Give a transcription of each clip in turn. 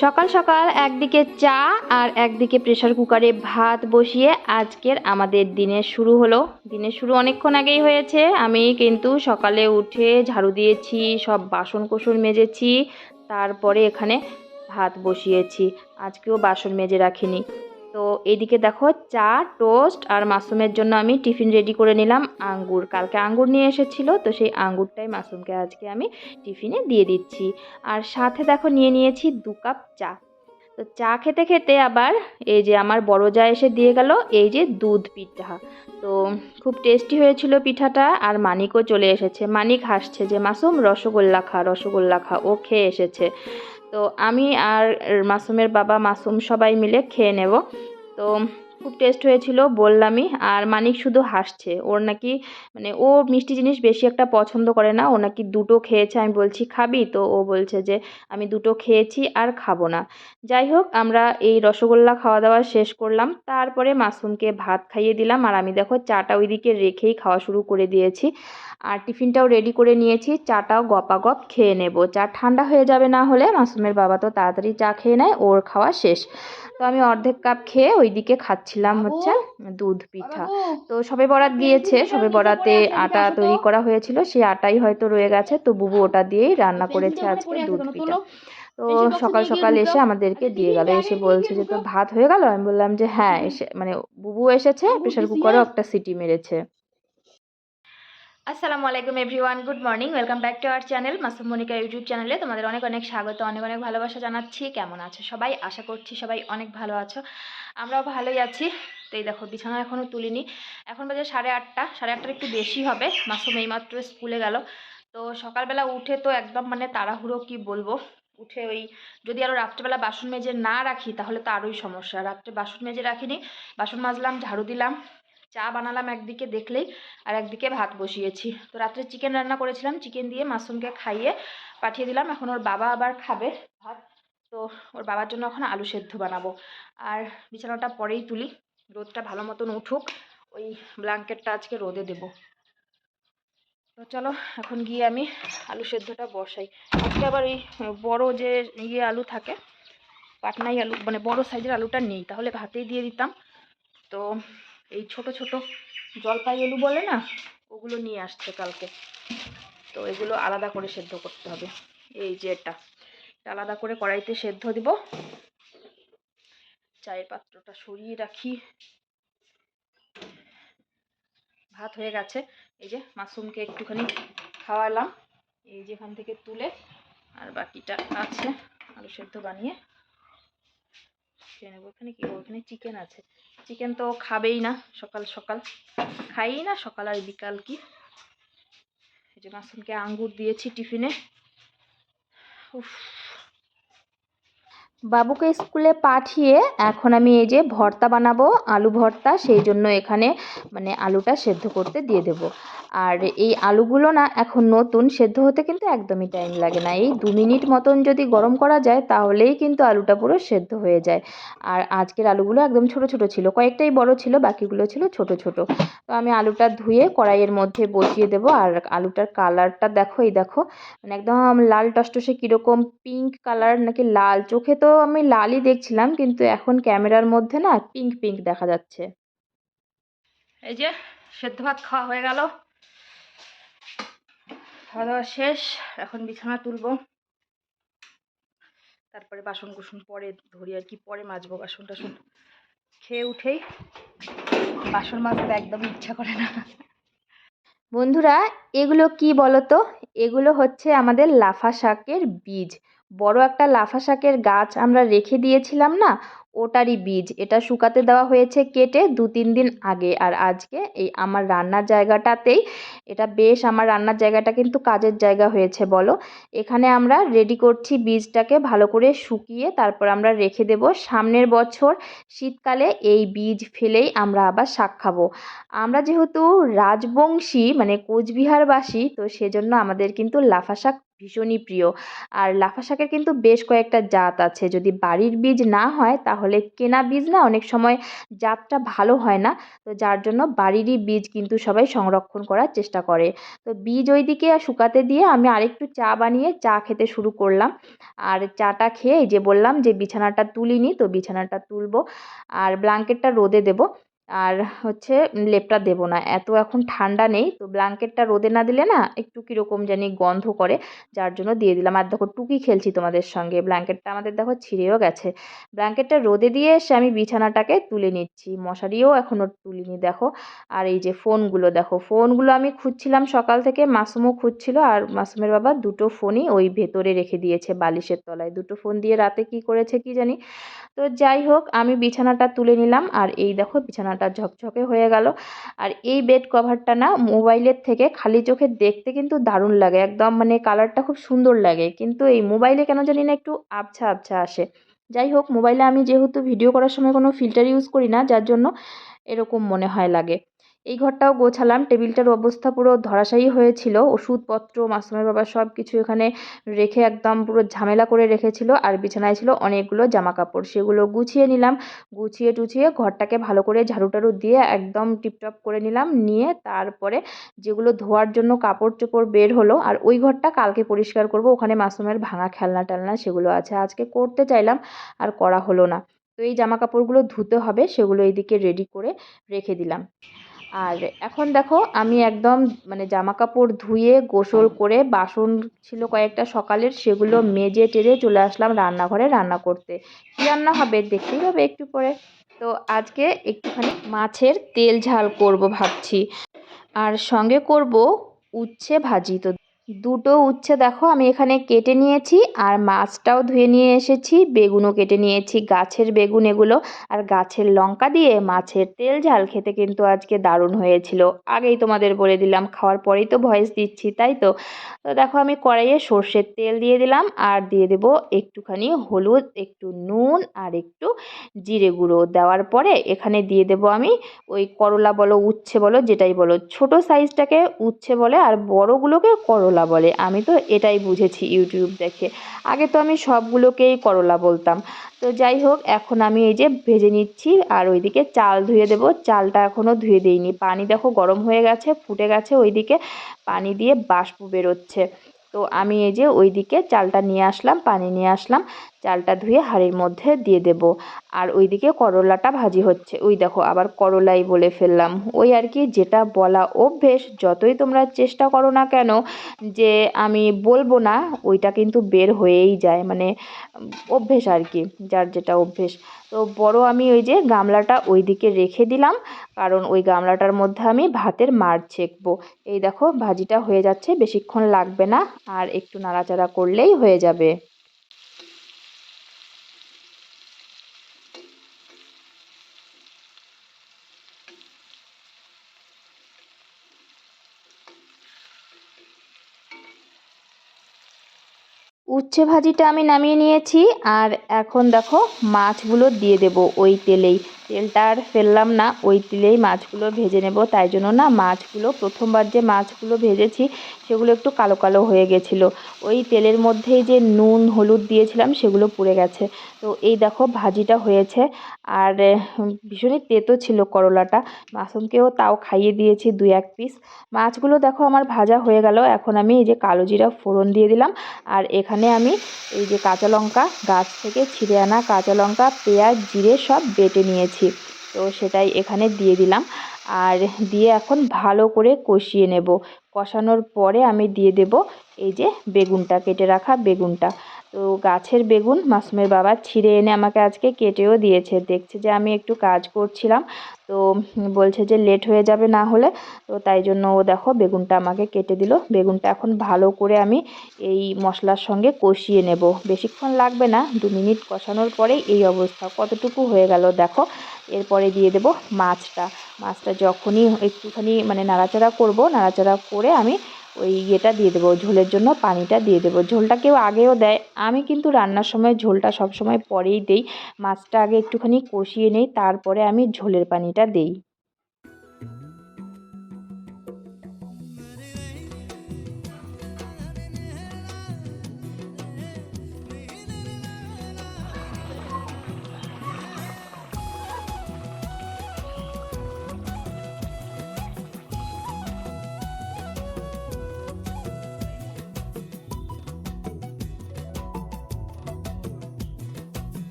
সকাল সকাল একদিকে চা আর একদিকে প্রেশার কুকারে ভাত বসিয়ে আজকের আমাদের দিনের শুরু হলো। দিনের শুরু অনেকক্ষণ আগেই হয়েছে। আমি কিন্তু সকালে উঠে ঝাড়ু দিয়েছি, সব বাসন কোসন মেজেছি, তারপরে এখানে ভাত বসিয়েছি। আজকেও বাসন মেজে রাখিনি। তো এদিকে দেখো চা, টোস্ট আর মাসুমের জন্য আমি টিফিন রেডি করে নিলাম আঙ্গুর। কালকে আঙ্গুর নিয়ে এসেছিল, তো সেই আঙ্গুরটাই মাসুমকে আজকে আমি টিফিনে দিয়ে দিচ্ছি। আর সাথে দেখো নিয়ে নিয়েছি দু কাপ চা। তো চা খেতে খেতে আবার এই যে আমার বড় যা এসে দিয়ে গেল, এই যে দুধ পিঠা। তো খুব টেস্টি হয়েছিল পিঠাটা আর মানিকও চলে এসেছে। মানিক হাসছে যে মাসুম রসগোল্লা খা রসগোল্লা খা। ও খেয়ে এসেছে। তো আমি আর মাসুমের বাবা মাসুম সবাই মিলে খেয়ে নেব। তো খুব টেস্ট হয়েছিল, বললামই। আর মানিক শুধু হাসছে। ওর নাকি মানে ও মিষ্টি জিনিস বেশি একটা পছন্দ করে না। ও নাকি দুটো খেয়েছে, আমি বলছি, খাবি? তো ও বলছে যে, আমি দুটো খেয়েছি আর খাব না। যাই হোক, আমরা এই রসগোল্লা খাওয়া দাওয়া শেষ করলাম। তারপরে মাসুমকে ভাত খাইয়ে দিলাম। আর আমি দেখো, চাটা ওইদিকে রেখেই খাওয়া শুরু করে দিয়েছি। আর টিফিনটাও রেডি করে নিয়েছি। চাটাও গপাগপ খেয়ে নেব। চা ঠান্ডা হয়ে যাবে না হলে মাসুমের বাবা তো তাড়াতাড়ি চা খেয়ে নেয়, ওর খাওয়া শেষ। তো আমি অর্ধেক কাপ খেয়ে ওইদিকে খাচ্ছিলাম হচ্ছে দুধ পিঠা। তো সবে বরাত গিয়েছে সবে বরাতে আটা তৈরি করা হয়েছিল সেই আটাই হয়তো রয়ে গেছে তো বুবু ওটা দিয়েই রান্না করেছে আজকে দুধ পিঠা। তো সকাল সকাল এসে আমাদেরকে দিয়ে গেল। এসে বলছে যে তোর ভাত হয়ে গেল? আমি বললাম যে হ্যাঁ। এসে মানে বুবু এসেছে প্রেশার কুকারেও একটা সিটি মেরেছে। আসসালামু আলাইকুম everyone, good morning, welcome back to our channel Masum Monika YouTube চ্যানেলে তোমাদের অনেক অনেক স্বাগত, অনেক অনেক ভালোবাসা জানাচ্ছি, কেমন আছো সবাই? আশা করছি সবাই অনেক ভালো আছো, আমরাও ভালোই আছি। তো এই দেখো, বিছানা এখনও তুলিনি, এখন বাজে সাড়ে আটটা, সাড়ে আটটার একটু বেশি হবে, মাসুম এইমাত্র স্কুলে গেল। তো সকালবেলা উঠে তো একদম মানে তাড়াহুড়ো কি বলব, উঠে ওই যদি আরও রাত্রেবেলা বাসন মেজে না রাখি তাহলে তো আরোই সমস্যা, রাত্রে বাসন মেজে রাখিনি, বাসন মাজলাম, ঝাড়ু দিলাম চা বানালাম একদিকে দেখলেই আর একদিকে ভাত বসিয়েছি। তো রাত্রে চিকেন রান্না করেছিলাম চিকেন দিয়ে মাশরুমকে খাইয়ে পাঠিয়ে দিলাম। এখন ওর বাবা আবার খাবে ভাত। তো ওর বাবার জন্য এখন আলু সেদ্ধ বানাবো। আর বিছানাটা পরেই তুলি। রোদটা ভালো মতন উঠুক, ওই ব্ল্যাঙ্কেটটা আজকে রোদে দেবো। তো চলো, এখন গিয়ে আমি আলু সেদ্ধটা বসাই। আজকে আবার এই বড় যে ইয়ে আলু থাকে, পাটনাই আলু মানে বড় সাইজের আলুটা নেই। তাহলে ভাতেই দিয়ে দিতাম। তো এই ছোট ছোট জলপাই আলু বলে না, ওগুলো নিয়ে আসছে কালকে। তো এগুলো আলাদা করে সেদ্ধ করতে হবে। এই যে এটা আলাদা করে কড়াইতে সেদ্ধ দিব। চায়ের পাত্রটা সরিয়ে রাখি। ভাত হয়ে গেছে। এই যে মাশরুমকে একটুখানি খাওয়ালাম। এই যে এখান থেকে তুলে, আর বাকিটা আছে, আলু সেদ্ধ বানিয়ে খেয়ে নেব। এখানে কি, ওখানে চিকেন আছে। চিকেন তো খাবেই না, সকাল সকাল। খাই না, সকাল আর বিকাল কি? এই যে মাসুমকে আঙ্গুর দিয়েছি টিফিনে। উফ বাবুকে স্কুলে পাঠিয়ে এখন আমি এই যে ভর্তা বানাবো, আলু ভর্তা, সেই জন্য এখানে মানে আলুটা সেদ্ধ করতে দিয়ে দেবো। আর এই আলুগুলো না এখন নতুন, সেদ্ধ হতে কিন্তু একদমই টাইম লাগে না। এই দু মিনিট মতন যদি গরম করা যায়, তাহলেই কিন্তু আলুটা পুরো সেদ্ধ হয়ে যায়। আর আজকের আলুগুলো একদম ছোট ছোট ছিল, কয়েকটাই বড় ছিল, বাকিগুলো ছিল ছোট ছোট। তো আমি আলুটা ধুয়ে কড়াইয়ের মধ্যে বসিয়ে দেবো। আর আলুটার কালারটা দেখো, এই দেখো মানে একদম লাল টসটসে কীরকম পিঙ্ক কালার নাকি লাল, চোখে তো আমি লালই দেখছিলাম, কিন্তু এখন ক্যামেরার মধ্যে না পিঙ্ক পিঙ্ক দেখা যাচ্ছে। এই যে, সেদ্ধ ভাত খাওয়া হয়ে গেল। খাওয়া দাওয়া শেষ, এখন বিছানা তুলব। তারপরে বাসন কুসন পরে ধরি আর কি, পরে মাজবো বাসন টাসন খেয়ে উঠেই বাসন মাজতে একদম ইচ্ছা করে না। বন্ধুরা, এগুলো কি বলো তো এগুলো হচ্ছে আমাদের লাফা শাকের বীজ। বড় একটা লাফা শাকের গাছ আমরা রেখে দিয়েছিলাম না? ওটারই বীজ। এটা শুকাতে দেওয়া হয়েছে কেটে দু তিন দিন আগে। আর আজকে এই আমার রান্নার জায়গাটাতেই এটা বেশ আমার রান্নার জায়গাটা কিন্তু কাজের জায়গা হয়েছে, বলো। এখানে আমরা রেডি করছি বীজটাকে ভালো করে শুকিয়ে তারপর আমরা রেখে দেব। সামনের বছর শীতকালে এই বীজ ফেলেই আমরা আবার শাক খাব। আমরা যেহেতু রাজবংশী মানে কোচবিহারবাসী, তো সেজন্য আমাদের কিন্তু লাফা শাক ভীষণই প্রিয়। আর লাফা শাকের কিন্তু বেশ কয়েকটা জাত আছে। যদি বাড়ির বীজ না হয়, তাহলে কেনা বীজ না, অনেক সময় জাতটা ভালো হয় না। তো যার জন্য বাড়িরই বীজ কিন্তু সবাই সংরক্ষণ করার চেষ্টা করে। তো বীজ ওইদিকে শুকাতে দিয়ে আমি আরেকটু চা বানিয়ে চা খেতে শুরু করলাম। আর চাটা খেয়ে যে বললাম যে বিছানাটা তুলিনি, তো বিছানাটা তুলবো। আর ব্ল্যাঙ্কেটটা রোদে দেবো। আর হচ্ছে লেপটা দেবো না। এত এখন ঠান্ডা নেই, তো ব্ল্যাঙ্কেটটা রোদে না দিলে না একটু কীরকম জানি গন্ধ করে, যার জন্য দিয়ে দিলাম। আর দেখো টুকি খেলছি তোমাদের সঙ্গে, ব্ল্যাঙ্কেটটা আমাদের দেখো ছিঁড়েও গেছে। ব্ল্যাঙ্কেটটা রোদে দিয়ে এসে আমি বিছানাটাকে তুলে নিচ্ছি, মশারিও এখনও তুলিনি দেখো। আর এই যে ফোনগুলো দেখো, ফোনগুলো আমি খুঁজছিলাম সকাল থেকে, মাসুমও খুঁজছিল আর মাসুমের বাবা দুটো ফোনই ওই ভেতরে রেখে দিয়েছে বালিশের তলায়। দুটো ফোন দিয়ে রাতে কি করেছে কি জানি। তো যাই হোক, আমি বিছানাটা তুলে নিলাম আর এই দেখো বিছানাটা ঝকঝকে হয়ে গেল। আর এই বেড কভারটা না মোবাইলের থেকে খালি চোখে দেখতে কিন্তু দারুণ লাগে। একদম মানে কালারটা খুব সুন্দর লাগে। কিন্তু এই মোবাইলে কেন জানি না একটু আবছা আবছা আসে। যাই হোক, মোবাইলে আমি যেহেতু ভিডিও করার সময় কোনো ফিল্টার ইউজ করি না, যার জন্য এরকম মনে হয় লাগে। এই ঘরটাও গোছালাম, টেবিলটার অবস্থা পুরো ধরাশায়ী হয়েছিল, ওষুধপত্র, মাসুমের বাবা সব কিছু এখানে রেখে একদম পুরো ঝামেলা করে রেখেছিল আর বিছানায় ছিল অনেকগুলো জামা কাপড় সেগুলো গুছিয়ে নিলাম, গুছিয়ে টুছিয়ে ঘরটাকে ভালো করে ঝাড়ু টাড়ু দিয়ে একদম টিপটপ করে নিলাম, নিয়ে তারপরে যেগুলো ধোয়ার জন্য কাপড় চোপড় বের হলো আর ওই ঘরটা কালকে পরিষ্কার করব, ওখানে মাসুমের ভাঙা খেলনা টেলনা সেগুলো আছে। আজকে করতে চাইলাম আর করা হলো না। তো এই জামা কাপড়গুলো ধুতে হবে, সেগুলো এইদিকে রেডি করে রেখে দিলাম। আর এখন দেখো, আমি একদম মানে জামা কাপড় ধুয়ে, গোসল করে, বাসন ছিল কয়েকটা সকালের, সেগুলো মেজে টেরে চলে আসলাম রান্নাঘরে রান্না করতে। কী রান্না হবে দেখতেই হবে একটু পরে। তো আজকে একটুখানি মাছের তেল ঝাল করব ভাবছি। আর সঙ্গে করব উচ্ছে ভাজি। তো দুটো উচ্ছে দেখো, আমি এখানে কেটে নিয়েছি আর মাছটাও ধুয়ে নিয়ে এসেছি। বেগুনও কেটে নিয়েছি, গাছের বেগুন এগুলো। আর গাছের লঙ্কা দিয়ে মাছের তেল ঝাল খেতে কিন্তু আজকে দারুণ হয়েছিল। আগেই তোমাদের বলে দিলাম, খাওয়ার পরেই তো ভয়েস দিচ্ছি, তাই তো? তো দেখো, আমি কড়াইয়ে সর্ষের তেল দিয়ে দিলাম আর দিয়ে দেব একটুখানি হলুদ, একটু নুন আর একটু জিরে গুঁড়ো। দেওয়ার পরে এখানে দিয়ে দেব আমি ওই করলা বলো, উচ্ছে বলো, যেটাই বলো। ছোট সাইজটাকে উচ্ছে বলে আর বড়গুলোকে করলা করলা বলে। আমি তো এটাই বুঝেছি ইউটিউব দেখে। আগে তো আমি সবগুলোকেই করলা বলতাম। তো যাই হোক, এখন আমি এই যে ভেজে নিচ্ছি আর ওইদিকে চাল ধুয়ে দেব। চালটা এখনও ধুয়ে দিইনি। পানি দেখো গরম হয়ে গেছে, ফুটে গেছে ওইদিকে। পানি দিয়ে বাষ্প বেরোচ্ছে। তো আমি এই যে ওইদিকে চালটা নিয়ে আসলাম, পানি নিয়ে আসলাম। চালটা ধুয়ে হাঁড়ির মধ্যে দিয়ে দেব। আর ওইদিকে করলাটা ভাজি হচ্ছে। ওই দেখো, আবার করলাই বলে ফেললাম। ওই আর কি, যেটা বলা অভ্যেস, যতই তোমরা চেষ্টা করো না কেন, যে আমি বলব না, ওইটা কিন্তু বের হয়েই যায়। মানে অভ্যেস আর কি, যার যেটা অভ্যেস। তো বড় আমি ওই যে গামলাটা ওই দিকে রেখে দিলাম, কারণ ওই গামলাটার মধ্যে আমি ভাতের মার ছেঁকবো। এই দেখো, ভাজিটা হয়ে যাচ্ছে, বেশিক্ষণ লাগবে না, আর একটু নাড়াচাড়া করলেই হয়ে যাবে। উচ্ছে ভাজিটা আমি নামিয়ে নিয়েছি আর এখন দেখো মাছগুলো দিয়ে দেব ওই তেলেই। তেলটা আর ফেললাম না, ওই তেলেই মাছগুলো ভেজে নেব। তাই জন্য না মাছগুলো প্রথমবার যে মাছগুলো ভেজেছি, সেগুলো একটু কালো কালো হয়ে গেছিল। ওই তেলের মধ্যেই যে নুন, হলুদ দিয়েছিলাম, সেগুলো পুড়ে গেছে। তো এই দেখো ভাজিটা হয়েছে। আর ভীষণই তেতো ছিল করলাটা। মাসুমকেও তাও খাইয়ে দিয়েছি দুই এক পিস। মাছগুলো দেখো আমার ভাজা হয়ে গেল। এখন আমি এই যে কালো জিরা ফোড়ন দিয়ে দিলাম। আর এখানে আমি এই যে কাঁচা লঙ্কা, গাছ থেকে ছিঁড়ে আনা কাঁচা লঙ্কা, পেঁয়াজ, জিরে সব বেটে নিয়েছি। তো সেটাই এখানে দিয়ে দিলাম। আর দিয়ে এখন ভালো করে কষিয়ে নেব। কষানোর পরে আমি দিয়ে দেব এই যে বেগুনটা, কেটে রাখা বেগুনটা। তো গাছের বেগুন মাসুমের বাবা ছিঁড়ে এনে আমাকে আজকে কেটেও দিয়েছে। দেখছে যে আমি একটু কাজ করছিলাম, তো বলছে যে লেট হয়ে যাবে না হলে, তো তাই জন্য ও দেখো বেগুনটা আমাকে কেটে দিল। বেগুনটা এখন ভালো করে আমি এই মশলার সঙ্গে কষিয়ে নেব। বেশিক্ষণ লাগবে না, দু মিনিট কষানোর পরেই এই অবস্থা। কতটুকু হয়ে গেল দেখো, এরপরে দিয়ে দেব মাছটা। মাছটা যখনই একটুখানি মানে নাড়াচাড়া করব, নাড়াচাড়া করে আমি ওই ইয়েটা দিয়ে দেবো, ঝোলের জন্য পানিটা দিয়ে দেবো। ঝোলটা কেউ আগেও দেয়, আমি কিন্তু রান্নার সময় ঝোলটা সব সময় পরেই দেই। মাছটা আগে একটুখানি কষিয়ে নিই, তারপরে আমি ঝোলের পানিটা দেই।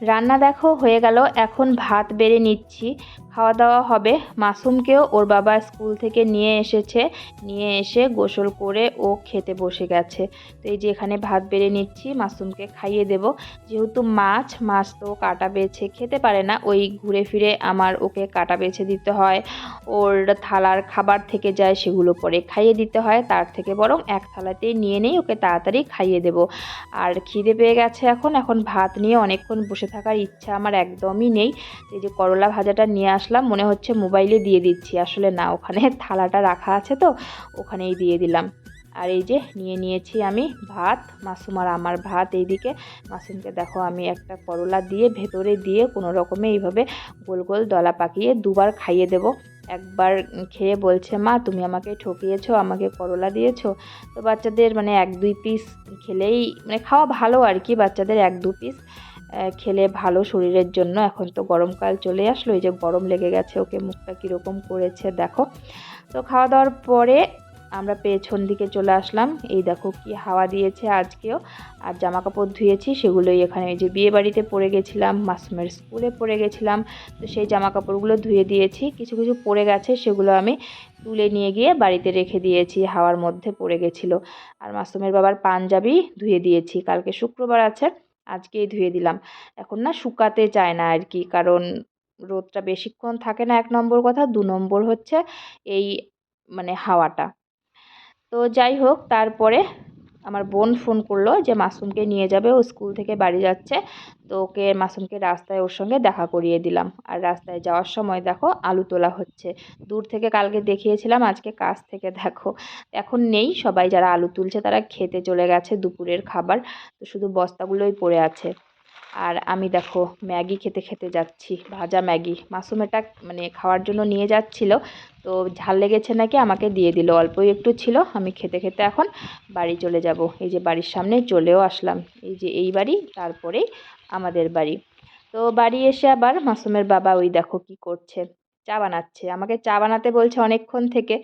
রান্না দেখো হয়ে গেল এখন ভাত বেড়ে নিচ্ছি। খাওয়া দাওয়া হবে। মাসুমকেও ওর বাবা স্কুল থেকে নিয়ে এসেছে। নিয়ে এসে গোসল করে ও খেতে বসে গেছে। তো এই যে এখানে ভাত বেড়ে নিচ্ছি, মাসুমকে খাইয়ে দেব। যেহেতু মাছ মাছ তো কাটা বেছে খেতে পারে না, ওই ঘুরে ফিরে আমার ওকে কাটা বেছে দিতে হয়। ওর থালার খাবার থেকে যায় সেগুলো পরে খাইয়ে দিতে হয়। তার থেকে বরং এক থালাতেই নিয়ে নেই, ওকে তাড়াতাড়ি খাইয়ে দেব। আর খিদে পেয়ে গেছে এখন। এখন ভাত নিয়ে অনেকক্ষণ বসে থাকার ইচ্ছা আমার একদমই নেই। এই যে করলা ভাজাটা নিয়ে আসলাম, মনে হচ্ছে মোবাইলে দিয়ে দিচ্ছি। আসলে না, ওখানে থালাটা রাখা আছে তো, ওখানেই দিয়ে দিলাম। আর এই যে নিয়ে নিয়েছি আমি ভাত, মাসুম আর আমার ভাত এইদিকে। মাসুমকে দেখো আমি একটা করলা দিয়ে ভেতরে দিয়ে কোনো রকমে এইভাবে গোল গোল দলা পাকিয়ে দুবার খাইয়ে দেব। একবার খেয়ে বলছে, মা, তুমি আমাকে ঠকিয়েছো, আমাকে করলা দিয়েছ। তো বাচ্চাদের মানে এক দুই পিস খেলেই মানে খাওয়া ভালো আর কি, বাচ্চাদের এক দু পিস খেলে ভালো শরীরের জন্য। এখন তো গরমকাল চলে আসলো, এই যে গরম লেগে গেছে, ওকে মুখটা কীরকম করেছে দেখো। তো খাওয়া দাওয়ার পরে আমরা পেছন দিকে চলে আসলাম। এই দেখো কি হাওয়া দিয়েছে আজকেও। আর জামা কাপড় ধুয়েছি, সেগুলোই এখানে যে বিয়ে বাড়িতে পরে গেছিলাম, মাসুমের স্কুলে পরে গেছিলাম। তো সেই জামা কাপড়গুলো ধুয়ে দিয়েছি। কিছু কিছু পড়ে গেছে, সেগুলো আমি তুলে নিয়ে গিয়ে বাড়িতে রেখে দিয়েছি, হাওয়ার মধ্যে পড়ে গেছিল। আর মাসুমের বাবার পাঞ্জাবি ধুয়ে দিয়েছি, কালকে শুক্রবার আছে। আজকেই ধুয়ে দিলাম। এখন না শুকাতে চায় না আর কি কারণ রোদটা বেশিক্ষণ থাকে না এক নম্বর কথা, দু নম্বর হচ্ছে এই মানে হাওয়াটা। তো যাই হোক, তারপরে আমার বোন ফোন করল যে মাসুমকে নিয়ে যাবে, ও স্কুল থেকে বাড়ি যাচ্ছে। তো ওকে মাসুমকে রাস্তায় ওর সঙ্গে দেখা করিয়ে দিলাম। আর রাস্তায় যাওয়ার সময় দেখো আলু তোলা হচ্ছে। দূর থেকে কালকে দেখিয়েছিলাম, আজকে কাছ থেকে দেখো। এখন নেই সবাই, যারা আলু তুলছে তারা খেতে চলে গেছে দুপুরের খাবার। তো শুধু বস্তাগুলোই পড়ে আছে। আর আমি দেখো ম্যাগি খেতে খেতে যাচ্ছি, ভাজা ম্যাগি। মাসুম এটা মানে খাওয়ার জন্য নিয়ে যাচ্ছিল, তো ঝাল লেগেছে নাকি আমাকে দিয়ে দিল, অল্পই একটু ছিল, আমি খেতে খেতে এখন বাড়ি চলে যাব। এই যে বাড়ির সামনে চলেও আসলাম, এই যে এই বাড়ি তারপরেই আমাদের বাড়ি। তো বাড়ি এসে আবার মাসুমের বাবা ওই দেখো কি করছে, চা বানাচ্ছে। আমাকে চা বানাতে বলছে অনেকক্ষণ থেকে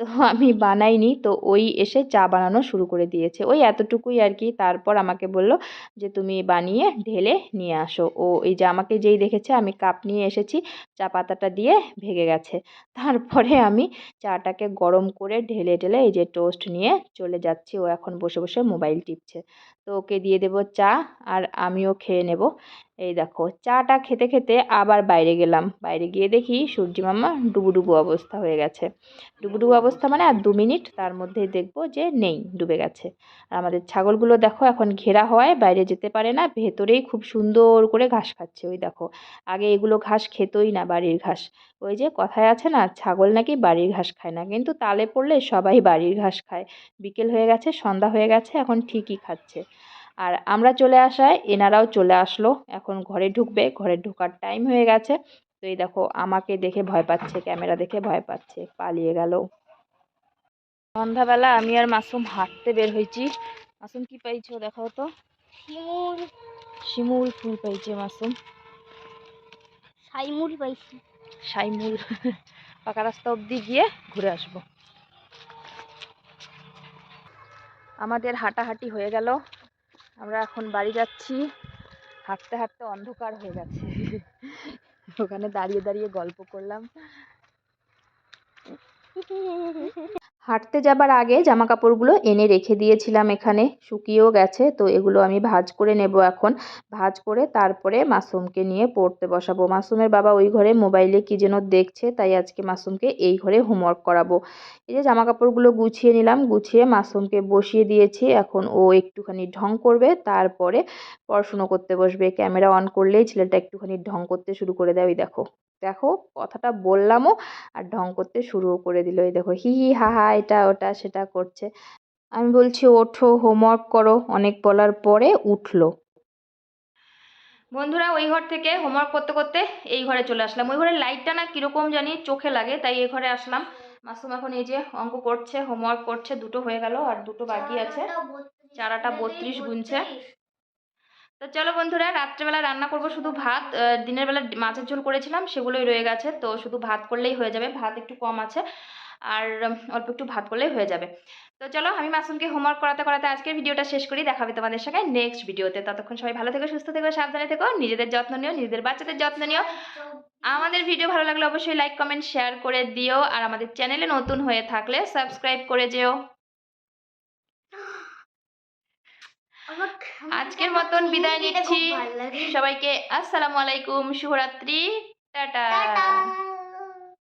তো আমি বানাইনি। তো ওই এসে চা বানানো শুরু করে দিয়েছে। ওই এতটুকুই আর কি তারপর আমাকে বলল যে, তুমি বানিয়ে ঢেলে নিয়ে আসো। ও এই যে আমাকে যেই দেখেছে, আমি কাপ নিয়ে এসেছি। চা পাতাটা দিয়ে ভেঙে গেছে। তারপরে আমি চাটাকে গরম করে ঢেলে ঢেলে এই যে টোস্ট নিয়ে চলে যাচ্ছি। ও এখন বসে বসে মোবাইল টিপছে। তো ওকে দিয়ে দেবো চা আর আমিও খেয়ে নেব। এই দেখো, চাটা খেতে খেতে আবার বাইরে গেলাম। বাইরে গিয়ে দেখি সূর্যি মামা ডুবুডুবু অবস্থা হয়ে গেছে। ডুবুডুবু অবস্থা মানে আর দু মিনিট তার মধ্যেই দেখব যে নেই, ডুবে গেছে। আর আমাদের ছাগলগুলো দেখো এখন ঘেরা হওয়ায় বাইরে যেতে পারে না, ভেতরেই খুব সুন্দর করে ঘাস খাচ্ছে ওই দেখো। আগে এগুলো ঘাস খেতই না বাড়ির ঘাস। ওই যে কথায় আছে না, ছাগল নাকি বাড়ির ঘাস খায় না। কিন্তু তালে পড়লে সবাই বাড়ির ঘাস খায়। বিকেল হয়ে গেছে, সন্ধ্যা হয়ে গেছে, এখন ঠিকই খাচ্ছে। আর আমরা চলে আসায় এনারাও চলে আসলো। এখন ঘরে ঢুকবে, ঘরে ঢোকার টাইম হয়ে গেছে। তো এই দেখো, আমাকে দেখে ভয় পাচ্ছে, ক্যামেরা দেখে ভয় পাচ্ছে, পালিয়ে গেল। সন্ধ্যাবেলা আমি আর মাসুম হাঁটতে বের হয়েছি। মাসুম কি পাইছো দেখাও তো? শিমুল। শিমুল ফুল পাইছে মাসুম। সাইমুল পাইছি। সাইমুল। পাকা রাস্তা অবধি গিয়ে ঘুরে আসব। আমাদের হাঁটাহাঁটি হয়ে গেল। আমরা এখন বাড়ি যাচ্ছি। হাঁটতে হাঁটতে অন্ধকার হয়ে গেছে। ওখানে দাঁড়িয়ে দাঁড়িয়ে গল্প করলাম। হাঁটতে যাবার আগে জামা কাপড়গুলো এনে রেখে দিয়েছিলাম এখানে। শুকিয়েও গেছে, তো এগুলো আমি ভাজ করে নেব এখন। ভাজ করে তারপরে মাসুমকে নিয়ে পড়তে বসাবো। মাসুমের বাবা ওই ঘরে মোবাইলে কী যেন দেখছে, তাই আজকে মাসুমকে এই ঘরে হোমওয়ার্ক করাবো। এই যে জামা কাপড়গুলো গুছিয়ে নিলাম, গুছিয়ে মাসুমকে বসিয়ে দিয়েছি। এখন ও একটুখানি ঢং করবে, তারপরে পড়াশুনো করতে বসবে। ক্যামেরা অন করলেই ছেলেটা একটুখানি ঢং করতে শুরু করে দেয়, ওই দেখো। দেখো কথাটা বললামও আর ঢং করতে শুরুও করে দিল। এই দেখো, হি হি, হা হা, এটা, ওটা, সেটা করছে। আমি বলছি, ওঠো হোমওয়ার্ক করো, অনেক বলার পরে উঠল। বন্ধুরা, ওই ঘর থেকে হোমওয়ার্ক করতে করতে এই ঘরে চলে আসলাম। ওই ঘরের লাইটটা না কীরকম জানি চোখে লাগে, তাই এই ঘরে আসলাম। মাসুম এখন এই যে অঙ্ক করছে হোমওয়ার্ক করছে, দুটো হয়ে গেল আর দুটো বাকি আছে। চারাটা বত্রিশ গুনছে। তো চলো বন্ধুরা, রাত্রেবেলা রান্না করব শুধু ভাত দিনের বেলা মাছের ঝোল করেছিলাম, সেগুলোই রয়ে গেছে, তো শুধু ভাত করলেই হয়ে যাবে, ভাত একটু কম আছে, আর অল্প একটু ভাত করলেই হয়ে যাবে। তো চলো, আমি মাসুমকে হোমওয়ার্ক করাতে করাতে আজকের ভিডিওটা শেষ করি দেখাবে তোমাদের সঙ্গে নেক্সট ভিডিওতে ততক্ষণ সবাই ভালো থেকো, সুস্থ থেকো, সাবধানে থেকো, নিজেদের যত্ন নিও, নিজেদের বাচ্চাদের যত্ন নিও। আমাদের ভিডিও ভালো লাগলে অবশ্যই লাইক কমেন্ট শেয়ার করে দিও, আর আমাদের চ্যানেলে নতুন হয়ে থাকলে সাবস্ক্রাইব করে যেও। আজকের মতন বিদায় নিচ্ছি। সবাইকে আসসালামু আলাইকুম শুভরাত্রি টাটা। টাটা।